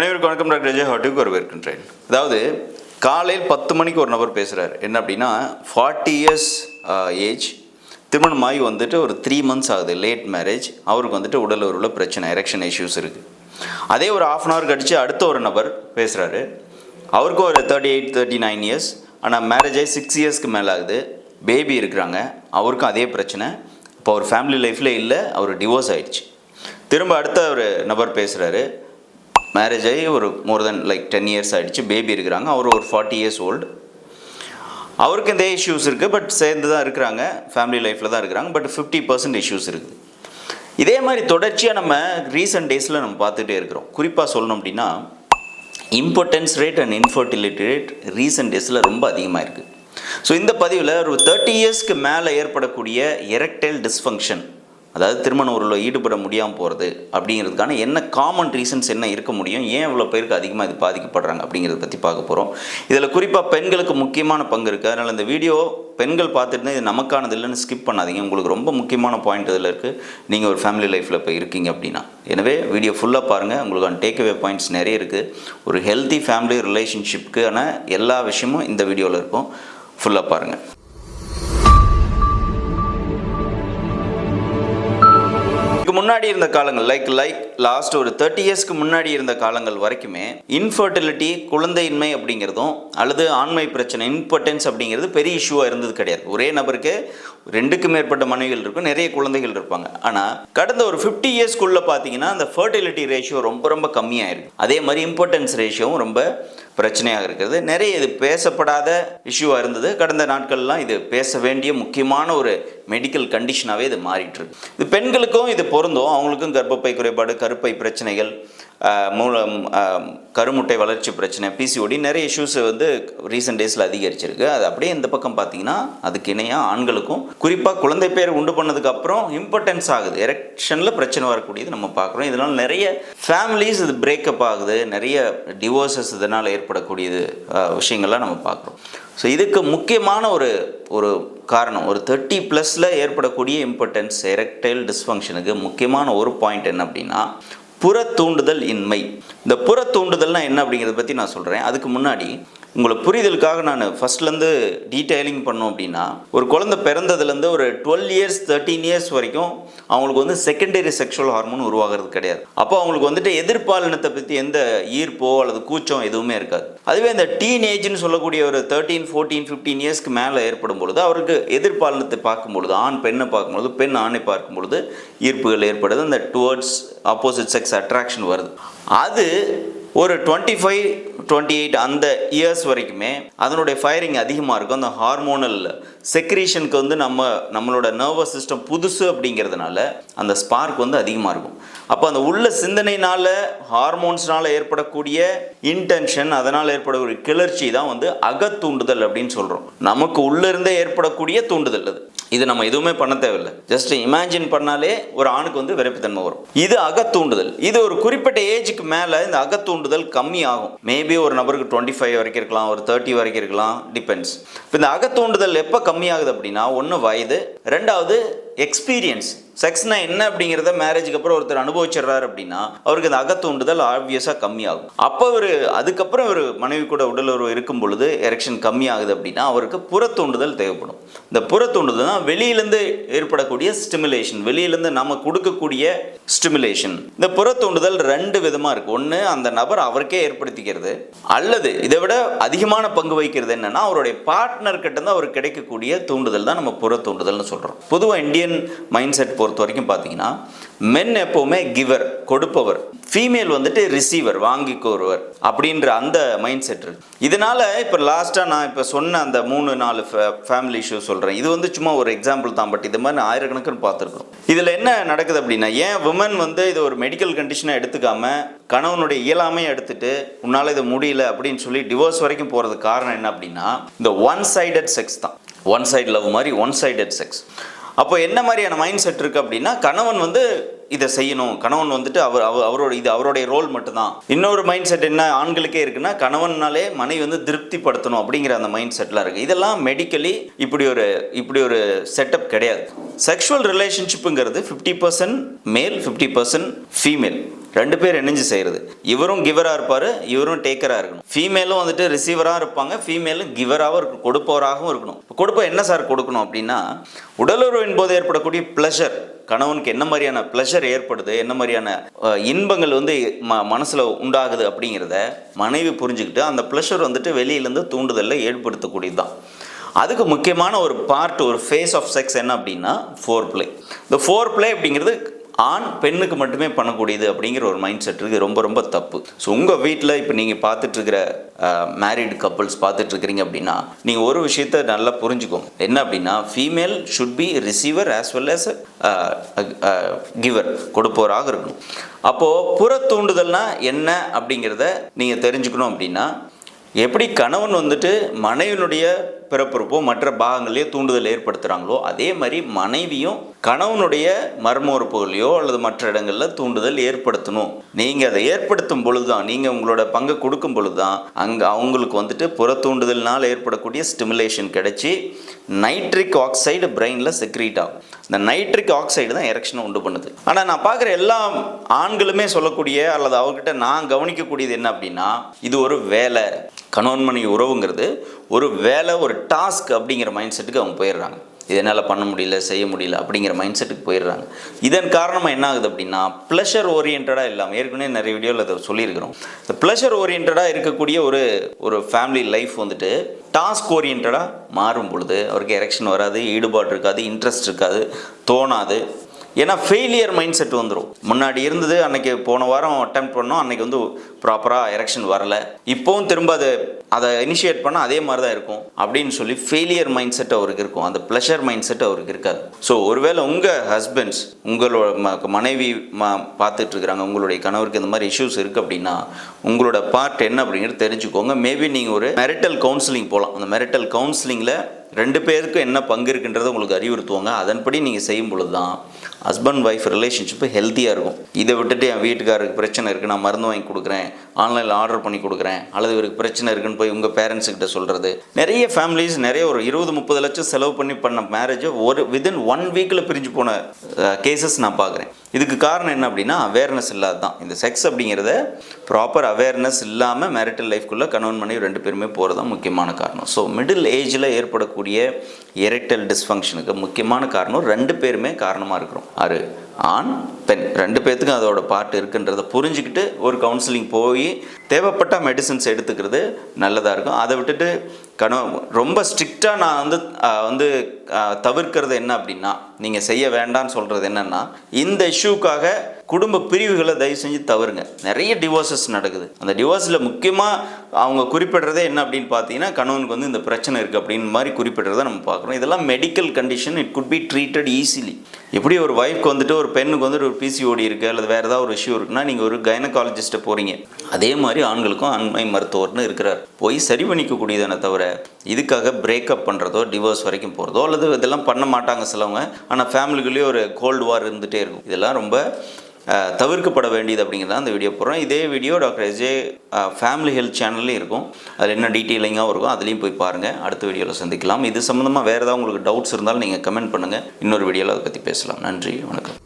அனைவருக்கும் வணக்கம் டாக்டர் விஜய் ஹாட்டுக்கு வரவேற்கின்றேன். அதாவது காலையில் பத்து மணிக்கு ஒரு நபர் பேசுகிறார் என்ன அப்படின்னா ஃபார்ட்டி இயர்ஸ் ஏஜ் திருமணம் ஆகி வந்துட்டு ஒரு த்ரீ மந்த்ஸ் ஆகுது. லேட் மேரேஜ் அவருக்கு வந்துட்டு உடல் உள்ள பிரச்சனை எரெக்ஷன் இஷ்யூஸ் இருக்குது அதே ஒரு ஆஃப் அன் ஹவர் கழித்து அடுத்த ஒரு நபர் பேசுகிறாரு அவருக்கும் ஒரு thirty eight thirty nine years ஆனால் மேரேஜ் ஆகி சிக்ஸ் இயர்ஸ்க்கு மேலே ஆகுது. பேபி இருக்கிறாங்க. அவருக்கும் அதே பிரச்சனை. இப்போ அவர் ஃபேமிலி லைஃப்பில் இல்லை அவர் டிவோர்ஸ் ஆயிடுச்சு. திரும்ப அடுத்த ஒரு நபர் பேசுகிறாரு மேரேஜ் ஆகி ஒரு more then like ten years ஆகிடுச்சு பேபி இருக்கிறாங்க. அவர் ஒரு ஃபார்ட்டி இயர்ஸ் ஓல்டு அவருக்கு இந்த இஷ்யூஸ் இருக்குது பட் சேர்ந்து தான் இருக்கிறாங்க. ஃபேமிலி லைஃப்பில் தான் இருக்கிறாங்க. பட் ஃபிஃப்டி பர்சன்ட் இஷ்யூஸ் இருக்குது. இதே மாதிரி தொடர்ச்சியாக நம்ம ரீசெண்ட் டேஸில் நம்ம பார்த்துட்டே இருக்கிறோம். குறிப்பாக சொல்லணும் அப்படின்னா importance rate and infertility rate recent டேஸில் ரொம்ப அதிகமாக இருக்குது ஸோ இந்த பதிவில் ஒரு தேர்ட்டி இயர்ஸ்க்கு மேலே ஏற்படக்கூடிய எரக்டைல் டிஸ்ஃபங்க்ஷன் அதாவது திருமண உறவில் ஈடுபட முடியாமல் போகிறது அப்படிங்கிறதுக்கான என்ன காமன் ரீசன்ஸ் என்ன இருக்க முடியும்? ஏன் இவ்வளோ பேருக்கு அதிகமாக இது பாதிக்கப்படுறாங்க அப்படிங்கிறத பற்றி பார்க்க போகிறோம் இதில் குறிப்பாக பெண்களுக்கு முக்கியமான பங்கு இருக்குது அதனால் இந்த வீடியோ பெண்கள் பார்த்துட்டு இது நமக்கானது இல்லைன்னு ஸ்கிப் பண்ணாதீங்க. உங்களுக்கு ரொம்ப முக்கியமான பாயிண்ட் இதில் இருக்குது நீங்கள் ஒரு ஃபேமிலி லைஃப்பில் இப்போ இருக்கீங்க அப்படின்னா. எனவே வீடியோ ஃபுல்லாக பாருங்கள் உங்களுக்கான டேக்அவே பாயிண்ட்ஸ் நிறைய இருக்குது ஒரு ஹெல்த்தி ஃபேமிலி ரிலேஷன்ஷிப்புக்கான எல்லா விஷயமும் இந்த வீடியோவில் இருக்கும். ஃபுல்லாக பாருங்கள் இதுக்கு முன்னாடி இருந்த காலங்கள் லைக் லைக் லாஸ்ட் ஒரு தேர்ட்டி இயர்ஸ்க்கு முன்னாடி இருந்த காலங்கள் வரைக்குமே இன்ஃபர்டிலிட்டி குழந்தையின்மை அப்படிங்கிறதும் அல்லது ஆண்மை பிரச்சனை இம்பார்ட்டன்ஸ் அப்படிங்கிறது பெரிய இஷ்யூவாக இருந்தது கிடையாது. ஒரே நபருக்கு ரெண்டுக்கு மேற்பட்ட மனைவிகள் இருக்கும் நிறைய குழந்தைகள் இருப்பாங்க. ஆனால் கடந்த ஒரு ஃபிஃப்டி இயர்ஸ்க்குள்ளே பார்த்தீங்கன்னா அந்த ஃபர்டிலிட்டி ரேஷியோ ரொம்ப ரொம்ப கம்மியாக அதே மாதிரி இம்பார்ட்டன்ஸ் ரேஷியோவும் ரொம்ப பிரச்சனையாக இருக்கிறது நிறைய இது பேசப்படாத இஷ்யூவாக இருந்தது. கடந்த நாட்கள்லாம் இது பேச வேண்டிய முக்கியமான ஒரு மெடிக்கல் கண்டிஷனாகவே இது மாறிட்டு இருக்கு. இது பெண்களுக்கும் இது பொருந்தும். அவங்களுக்கும் கர்ப்பப்பை குறைபாடு கருப்பை பிரச்சனைகள் மூலம் கருமுட்டை வளர்ச்சி பிரச்சனை பிசிஓடி நிறைய இஷ்யூஸ் வந்து ரீசெண்ட் டேஸில் அதிகரிச்சிருக்கு. அது அப்படியே இந்த பக்கம் பார்த்தீங்கன்னா அதுக்கு இணையாக ஆண்களுக்கும் குறிப்பாக குழந்தை பேர் உண்டு பண்ணதுக்கு அப்புறம் இம்பார்ட்டன்ஸ் ஆகுது. எரெக்ஷனில் பிரச்சனை வரக்கூடியது நம்ம பார்க்குறோம் இதனால் நிறைய ஃபேமிலிஸ் இது பிரேக்கப் ஆகுது. நிறைய டிவோர்ஸஸ் இதனால் ஏற்படக்கூடியது விஷயங்கள்லாம் நம்ம பார்க்குறோம் ஸோ இதுக்கு முக்கியமான ஒரு ஒரு காரணம் ஒரு தேர்ட்டி ப்ளஸில் ஏற்படக்கூடிய இம்பார்ட்டன்ஸ் எரெக்டைல் டிஸ்ஃபங்க்ஷனுக்கு முக்கியமான ஒரு பாயிண்ட் என்ன அப்படின்னா புற தூண்டுதல் இன்மை. இந்த புற தூண்டுதல்னா என்ன அப்படிங்கிறத பற்றி நான் சொல்கிறேன் அதுக்கு முன்னாடி உங்களை புரிதலுக்காக நான் ஃபஸ்ட்லேருந்து டீட்டெயிலிங் பண்ணோம் அப்படின்னா ஒரு குழந்தை பிறந்ததுலேருந்து ஒரு டுவெல் இயர்ஸ் தேர்ட்டீன் இயர்ஸ் வரைக்கும் அவங்களுக்கு வந்து செகண்டரி செக்ஷுவல் ஹார்மோன் உருவாகிறது கிடையாது. அப்போ அவங்களுக்கு வந்துட்டு எதிர்பாலினத்தை பற்றி எந்த ஈர்ப்போ அல்லது கூச்சம் எதுவுமே இருக்காது. அதுவே இந்த டீன் ஏஜ்னு சொல்லக்கூடிய ஒரு தேர்ட்டீன் ஃபோர்டீன் ஃபிஃப்டீன் இயர்ஸ்க்கு மேலே ஏற்படும் பொழுது அவருக்கு எதிர்பாலினத்தை பார்க்கும் பொழுது ஆண் பெண்ணை பார்க்கும்பொழுது பெண் ஆணை பார்க்கும் பொழுது ஈர்ப்புகள் ஏற்படுது. அந்த டுவர்ட்ஸ் ஆப்போசிட் செக்ஸ் அட்ராக்ஷன் வருது. அது ஒரு டுவெண்ட்டி ஃபைவ் டுவெண்ட்டி எயிட் அந்த இயர்ஸ் வரைக்குமே அதனுடைய ஃபயரிங் அதிகமாக இருக்கும். அந்த ஹார்மோனல் செக்ரீஷனுக்கு வந்து நம்ம நம்மளோட நர்வஸ் சிஸ்டம் புதுசு அப்படிங்கிறதுனால அந்த ஸ்பார்க் வந்து அதிகமாக இருக்கும். அப்போ அந்த உள்ள சிந்தனைனால ஹார்மோன்ஸ்னால் ஏற்படக்கூடிய இன்டென்ஷன் அதனால் ஏற்படக்கூடிய கிளர்ச்சி தான் வந்து அகத்தூண்டுதல் அப்படின்னு சொல்கிறோம் நமக்கு உள்ளிருந்தே ஏற்படக்கூடிய தூண்டுதல் அது. இது நம்ம எதுவுமே பண்ண தேவையில்லை. ஜஸ்ட் இமேஜின் பண்ணாலே ஒரு ஆணுக்கு வந்து விரைப்புத்தன்மை வரும். இது அகத்தூண்டுதல். இது ஒரு குறிப்பிட்ட ஏஜுக்கு மேலே இந்த தூண்டுதல் கம்மி ஆகும் மேபி ஒரு நபருக்கு டுவெண்ட்டி ஃபைவ் வரைக்கும் இருக்கலாம் ஒரு தேர்ட்டி வரைக்கும் இருக்கலாம் டிபெண்ட்ஸ் இப்போ இந்த அகத்தூண்டுதல் எப்போ கம்மியாகுது அப்படின்னா ஒன்று வயது ரெண்டாவது எக்ஸ்பீரியன்ஸ் செக்ஸ்னா என்ன அப்படிங்கிறத மேரேஜுக்கு அப்புறம் ஒருத்தர் அனுபவிச்சிடுறாரு அப்படின்னா அவருக்கு அந்த அகத்தூண்டுதல் ஆப்வியஸாக கம்மியாகும். அப்போ அவர் அதுக்கப்புறம் ஒரு மனைவி கூட உடல் உறவு இருக்கும் பொழுது எரெக்ஷன் கம்மியாகுது அப்படின்னா அவருக்கு புறத்தூண்டுதல் தேவைப்படும். இந்த புறத்தூண்டுதல் தான் வெளியிலேருந்து ஏற்படக்கூடிய ஸ்டிமுலேஷன் வெளியிலேருந்து நம்ம கொடுக்கக்கூடிய ஸ்டிமுலேஷன் இந்த புறத்தூண்டுதல் ரெண்டு விதமாக இருக்குது ஒன்று அந்த நபர் அவருக்கே ஏற்படுத்திக்கிறது அல்லது இதை விட அதிகமான பங்கு வகிக்கிறது என்னன்னா அவருடைய பார்ட்னர் கிட்ட தான் அவருக்கு கிடைக்கக்கூடிய தூண்டுதல் தான் நம்ம புற தூண்டுதல்னு சொல்கிறோம் பொதுவாக இந்தியன் மைண்ட் செட் பொறுத்த வரைக்கும் பார்த்தீங்கன்னா மென் எப்போவுமே கிவர் கொடுப்பவர். ஃபீமேல் வந்துட்டு ரிசீவர் வாங்கி கோருவர் அப்படின்ற அந்த மைண்ட் செட் இருக்கு. இதனால இப்போ லாஸ்ட்டாக நான் இப்போ சொன்ன அந்த மூணு நாலு ஃபேமிலி இஷ்யூ சொல்கிறேன் இது வந்து சும்மா ஒரு எக்ஸாம்பிள் தான் பட் இது மாதிரி ஆயிரக்கணக்குன்னு பார்த்துருக்கோம் இதில் என்ன நடக்குது அப்படின்னா ஏன் விமன் வந்து இது ஒரு மெடிக்கல் கண்டிஷனாக எடுத்துக்காம கணவனுடைய இயலாமையை எடுத்துட்டு உன்னால் இது முடியல அப்படின்னு சொல்லி டிவோர்ஸ் வரைக்கும் போகிறதுக்கு காரணம் என்ன அப்படின்னா இந்த ஒன் சைடட் செக்ஸ் தான். ஒன் சைடு லவ் மாதிரி ஒன் சைடட் செக்ஸ் அப்போ என்ன மாதிரியான மைண்ட் செட் இருக்குது அப்படின்னா கணவன் வந்து இதை செய்யணும். கணவன் வந்துட்டு அவர் அவர் அவரோட இது அவருடைய ரோல் மட்டும்தான். இன்னொரு மைண்ட் செட் என்ன ஆண்களுக்கே இருக்குன்னா கணவன்னாலே மனைவி வந்து திருப்திப்படுத்தணும் அப்படிங்கிற அந்த மைண்ட் செட்லாம் இருக்குது இதெல்லாம் மெடிக்கலி இப்படி ஒரு இப்படி ஒரு செட்டப் கிடையாது. Sexual ரிலேஷன்ஷிப்புங்கிறது fifty percent male fifty percent female ரெண்டு பேர் இணைஞ்சு செய்கிறது இவரும் கிவராக இருப்பார் இவரும் டேக்கராக இருக்கணும். ஃபீமேலும் வந்துட்டு ரிசீவராக இருப்பாங்க ஃபீமேலும் கிவராகவும் இருக்கணும் கொடுப்பவராகவும் இருக்கணும். இப்போ கொடுப்ப என்ன சார் கொடுக்கணும் அப்படின்னா உடலுறவின் போது ஏற்படக்கூடிய ப்ளஷர் கணவனுக்கு என்ன மாதிரியான ப்ளஷர் ஏற்படுது என்ன மாதிரியான இன்பங்கள் வந்து ம மனசில் உண்டாகுது அப்படிங்கிறத மனைவி புரிஞ்சுக்கிட்டு அந்த ப்ளஷர் வந்துட்டு வெளியிலேருந்து தூண்டுதலில் ஏற்படுத்தக்கூடியது தான். அதுக்கு முக்கியமான ஒரு பார்ட் ஒரு ஃபேஸ் ஆஃப் செக்ஸ் என்ன அப்படின்னா ஃபோர் பிளே இந்த ஃபோர் பிளே அப்படிங்கிறது ஆண் பெண்ணுக்கு மட்டுமே பண்ணக்கூடியது அப்படிங்கிற ஒரு மைண்ட் செட் இருக்குது ரொம்ப ரொம்ப தப்பு. ஸோ உங்கள் வீட்டில் இப்போ நீங்கள் பார்த்துட்ருக்கிற மேரிடு கப்புள்ஸ் பார்த்துட்ருக்கிறீங்க அப்படின்னா நீங்கள் ஒரு விஷயத்த நல்லா புரிஞ்சுக்கோங்க. என்ன அப்படின்னா female should be receiver as well as giver கொடுப்பவராக இருக்கணும். அப்போது புற தூண்டுதல்னா என்ன அப்படிங்கிறத நீங்கள் தெரிஞ்சுக்கணும் அப்படின்னா எப்படி கணவன் வந்துட்டு மனைவினுடைய பிறப்புறுப்போ மற்ற பாகங்களையோ தூண்டுதல் ஏற்படுத்துகிறாங்களோ அதே மாதிரி மனைவியும் கணவனுடைய மர்ம உறுப்புகளையோ அல்லது மற்ற இடங்களில் தூண்டுதல் ஏற்படுத்தணும். நீங்கள் அதை ஏற்படுத்தும் பொழுது தான் நீங்கள் உங்களோட பங்கை கொடுக்கும் பொழுது தான் அங்கே அவங்களுக்கு வந்துட்டு புற தூண்டுதல்னால் ஏற்படக்கூடிய ஸ்டிமுலேஷன் கிடைச்சி நைட்ரிக் ஆக்சைடு பிரெயினில் செக்ரீட் ஆகும். இந்த நைட்ரிக் ஆக்சைடு தான் எரெக்ஷனை உண்டு பண்ணுது. ஆனால் நான் பார்க்குற எல்லா ஆண்களுமே சொல்லக்கூடிய அல்லது அவர்கிட்ட நான் கவனிக்கக்கூடியது என்ன அப்படின்னா இது ஒரு வேலை. கணவன் உறவுங்கிறது ஒரு வேலை ஒரு டாஸ்க் அப்படிங்கிற மைண்ட் செட்டுக்கு அவங்க போயிடுறாங்க. இதனால் பண்ண முடியல செய்ய முடியல அப்படிங்கிற மைண்ட் செட்டுக்கு போயிடுறாங்க. இதன் காரணமாக என்ன ஆகுது அப்படின்னா ப்ளஷர் ஓரியன்டாக இல்லாமல் ஏற்கனவே நிறைய வீடியோவில் அதை சொல்லியிருக்கிறோம். இந்த ப்ளஷர் ஓரியன்டாக இருக்கக்கூடிய ஒரு ஒரு ஃபேமிலி லைஃப் வந்துட்டு டாஸ்க் ஓரியன்டாக மாறும் பொழுது அவருக்கு எரெக்ஷன் வராது ஈடுபாடு இருக்காது இன்ட்ரெஸ்ட் இருக்காது தோணாது. ஏன்னா ஃபெயிலியர் மைண்ட் செட் வந்துடும் முன்னாடி இருந்தது அன்னைக்கு போன வாரம் அட்டம் பண்ணோம் அன்னைக்கு வந்து ப்ராப்பராக எரெக்ஷன் வரல. இப்போவும் திரும்ப அதை அதை இனிஷியேட் பண்ணால் அதே மாதிரி தான் இருக்கும். அப்படின்னு சொல்லி ஃபெயிலியர் மைண்ட் செட் அவருக்கு இருக்கும். அந்த ப்ளஷர் மைண்ட் செட் அவருக்கு இருக்காது. ஸோ ஒருவேளை உங்கள் ஹஸ்பண்ட்ஸ் உங்களோட ம- மனைவி பார்த்துட்டு இருக்கிறாங்க உங்களுடைய கணவருக்கு இந்த மாதிரி இஷ்யூஸ் இருக்குது அப்படின்னா உங்களோட பார்ட் என்ன அப்படிங்கிறது தெரிஞ்சுக்கோங்க. மேபி நீங்கள் ஒரு மெரிட்டல் கவுன்சிலிங் போகலாம் அந்த மெரிட்டல் கவுன்சிலிங்கில் ரெண்டு பேருக்கும் என்ன பங்கு இருக்குன்றதை உங்களுக்கு அறிவுறுத்துவாங்க. அதன்படி நீங்கள் செய்யும் பொழுது தான் ஹஸ்பண்ட் ஒய்ஃப் ரிலேஷன்ஷிப்பு ஹெல்த்தியாக இருக்கும். இதை விட்டுட்டு என் வீட்டுக்காரருக்கு பிரச்சனை இருக்குது நான் மருந்து வாங்கி கொடுக்குறேன் ஆன்லைனில் ஆர்டர் பண்ணி கொடுக்குறேன் அல்லது இவருக்கு பிரச்சனை இருக்குன்னு போய் உங்கள் பேரண்ட்ஸுக்கிட்ட சொல்கிறது நிறைய ஃபேமிலிஸ் நிறைய ஒரு இருபது முப்பது லட்சம் செலவு பண்ணி பண்ண மேரேஜை ஒரு வித்தின் ஒன் வீக்கில் பிரிஞ்சு போன கேசஸ் நான் பார்க்குறேன். இதுக்கு காரணம் என்ன அப்படின்னா அவேர்னஸ் இல்லாத தான் இந்த செக்ஸ் அப்படிங்கிறத ப்ராப்பர் அவேர்னஸ் இல்லாமல் மேரிட்டல் லைஃப்குள்ளே கணவன் மனைவி ரெண்டு பேருமே போகிறது தான் முக்கியமான காரணம். ஸோ மிடில் ஏஜில் ஏற்படக்கூடிய எரெக்டல் டிஸ்ஃபங்க்ஷனுக்கு முக்கியமான காரணம் ரெண்டு பேருமே காரணமாக இருக்கிறோம். அது ஆண் பெண். ரெண்டு பேர்த்துக்கும் அதோட பார்ட் இருக்குன்றதை புரிஞ்சுக்கிட்டு ஒரு கவுன்சிலிங் போய் தேவைப்பட்ட மெடிசன்ஸ் எடுத்துக்கிறது நல்லதாக இருக்கும். அதை விட்டுட்டு கணவன் ரொம்ப ஸ்ட்ரிக்டாக நான் வந்து வந்து தவிர்க்கிறது என்ன அப்படின்னா நீங்கள் செய்ய வேண்டாம்னு சொல்கிறது என்னென்னா இந்த இஷ்யூக்காக குடும்ப பிரிவுகளை தயவு செஞ்சு தவறுங்க. நிறைய டிவோர்ஸஸ் நடக்குது. அந்த டிவோர்ஸில் முக்கியமாக அவங்க குறிப்பிடுறதே என்ன அப்படின்னு பார்த்தீங்கன்னா கணவனுக்கு வந்து இந்த பிரச்சனை இருக்குது அப்படின்னு மாதிரி குறிப்பிடுறத நம்ம பார்க்குறோம். இதெல்லாம் medical condition it could be treated easily எப்படி ஒரு ஒய்ஃப்க்கு வந்துட்டு ஒரு பெண்ணுக்கு வந்துட்டு ஒரு பிசிஓடி இருக்குது அல்லது வேறு ஏதாவது ஒரு இஷ்யூ இருக்குன்னா நீங்கள் ஒரு கைனகாலஜிஸ்ட்டை போகிறீங்க அதே மாதிரி ஆண்களுக்கும் அண்மை மருத்துவர்னு இருக்கிறார். போய் சரி பண்ணிக்கக்கூடியதானே தவிர இதுக்காக பிரேக்கப் பண்ணுறதோ டிவோர்ஸ் வரைக்கும் போகிறதோ அல்லது இதெல்லாம் பண்ண மாட்டாங்க சிலவங்க. ஆனால் ஃபேமிலிக்குள்ளேயே ஒரு கோல்டு வார் இருந்துகிட்டே இருக்கும். இதெல்லாம் ரொம்ப தவிர்க்கப்பட வேண்டியது அப்படிங்கிறத அந்த வீடியோ போகிறோம் இதே video doctor SJ family health சேனல்லையும் இருக்கும். அதில் என்ன டீட்டெயிலிங்காகவும் இருக்கும் அதுலேயும் போய் பாருங்கள் அடுத்த வீடியோவில் சந்திக்கலாம். இது சம்மந்தமாக வேறு ஏதாவது உங்களுக்கு டவுட்ஸ் இருந்தாலும் நீங்கள் கமெண்ட் பண்ணுங்கள் இன்னொரு வீடியோவில் அதை பற்றி பேசலாம். நன்றி. வணக்கம்.